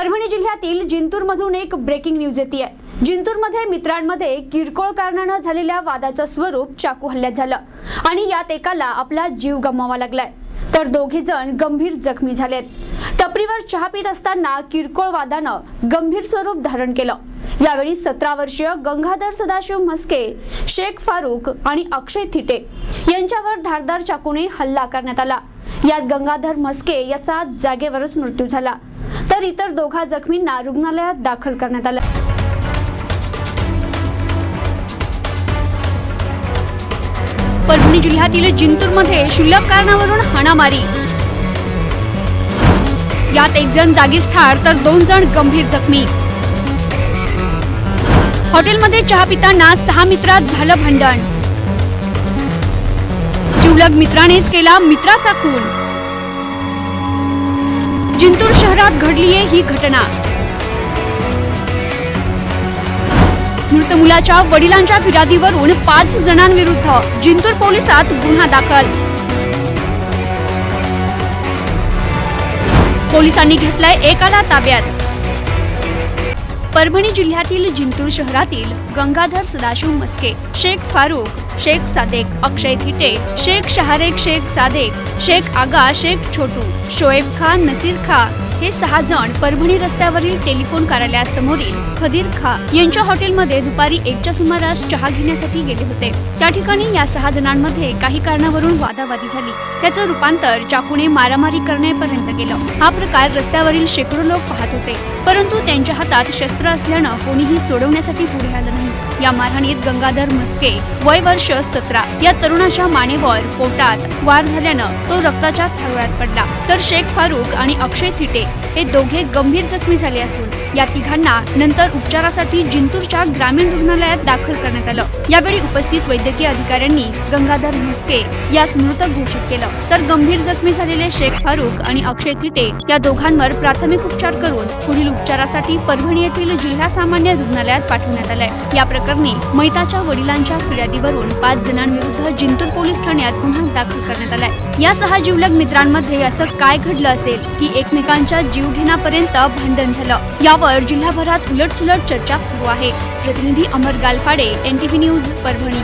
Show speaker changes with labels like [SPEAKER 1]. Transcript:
[SPEAKER 1] परभणी जिल्ह्यातील जिंतूरमधून एक breaking news येते जिंतूरमध्ये मित्रांमध्ये किरकोळ कारणानं झालेल्या वादाचं स्वरूप चाकू हल्ल्यात झालं आणि यात एकाला आपला जीव गमवावा लागलाय. तर दोघे जण गंभीर जखमी झालेत. टपरीवर चहा पित असताना किरकोळ वादानं गंभीर स्वरूप धारण केलं. यावेळी सतरा वर्षीय गंगाधर सदाशिव म्हस्के शेख फारुख आणि अक्षय थिटे यांच्यावर धारदार चाकूने हल्ला करण्यात आला. यात गंगाधर म्हस्के याचा जागेवरच मृत्यू झाला. तर इतर दोघा जखमींना रुग्णालयात दाखल करण्यात आलं. परभणी जिल्ह्यातील जिंतूरमध्ये क्षुल्लक कारणावरून हाणामारी. यात एक जण जागीच ठार तर दोन जण गंभीर जखमी. हॉटेलमध्ये चहा पिताना सहा मित्रात झालं भांडण. जिवलग मित्रानेच केला मित्राचा खून. जिंतूर शहरात घडलीये ही घटना. मृत मुलाच्या वडिलांच्या फिर्यादीवरून पाच जणांविरुद्ध जिंतूर पोलिसात गुन्हा दाखल. पोलिसांनी घेतलाय एकाला ताब्यात. परभणी जिल्ह्यातील जिंतूर शहरातील गंगाधर सदाशिव मस्के शेख फारुक शेख सादेक अक्षय थिटे शेख शहारेक शेख सादेक शेख आगा शेख छोटू शोएब खान नसीर खा हे सहा जण परभणी रस्त्यावरील टेलिफोन कार्यालयासमोरील खदीर खा यांच्या हॉटेलमध्ये दुपारी एकच्या सुमारास चहा घेण्यासाठी गेले होते. त्या ठिकाणी या सहा जणांमध्ये काही कारणावरून वादावादी झाली. त्याचं रूपांतर चाकूने मारामारी करण्यापर्यंत गेलं. हा प्रकार रस्त्यावरील शेकडो लोक पाहत होते. परंतु त्यांच्या हातात शस्त्र असल्यानं कोणीही सोडवण्यासाठी पुढे आलं नाही. या मारहाणीत गंगाधर म्हस्के वय वर्ष सतरा. या तरुणाच्या मानेवर पोटात वार झाल्यानं तो रक्ताच्या थारोळ्यात पडला. तर शेख फारुक आणि अक्षय थिटे हे दोघे गंभीर जखमी झाले असून या तिघांना नंतर उपचारासाठी जिंतूरच्या ग्रामीण रुग्णालयात दाखल करण्यात आलं. यावेळी उपस्थित वैद्यकीय अधिकाऱ्यांनी गंगाधर म्हस्के यास मृत घोषित केलं. तर गंभीर जखमी झालेले शेख फारुक आणि अक्षय थिटे या दोघांवर प्राथमिक उपचार करून पुढील उपचारासाठी परभणी येथील जिल्हा सामान्य रुग्णालयात पाठवण्यात आलंय. या प्रकरणी मैताच्या वडिलांच्या फिर्यादीवरून पाच जणांविरुद्ध जिंतूर पोलीस ठाण्यात गुन्हा दाखल करण्यात आलाय. या सहा जीवलग मित्रांमध्ये असं काय घडलं असेल की एकमेकांच्या जीव घेण्यापर्यंत भांडण झालं? यावर जिल्हाभरात उलटसुलट चर्चा सुरू आहे. प्रतिनिधी अमर गालफाडे एनटीव्ही न्यूज परभणी.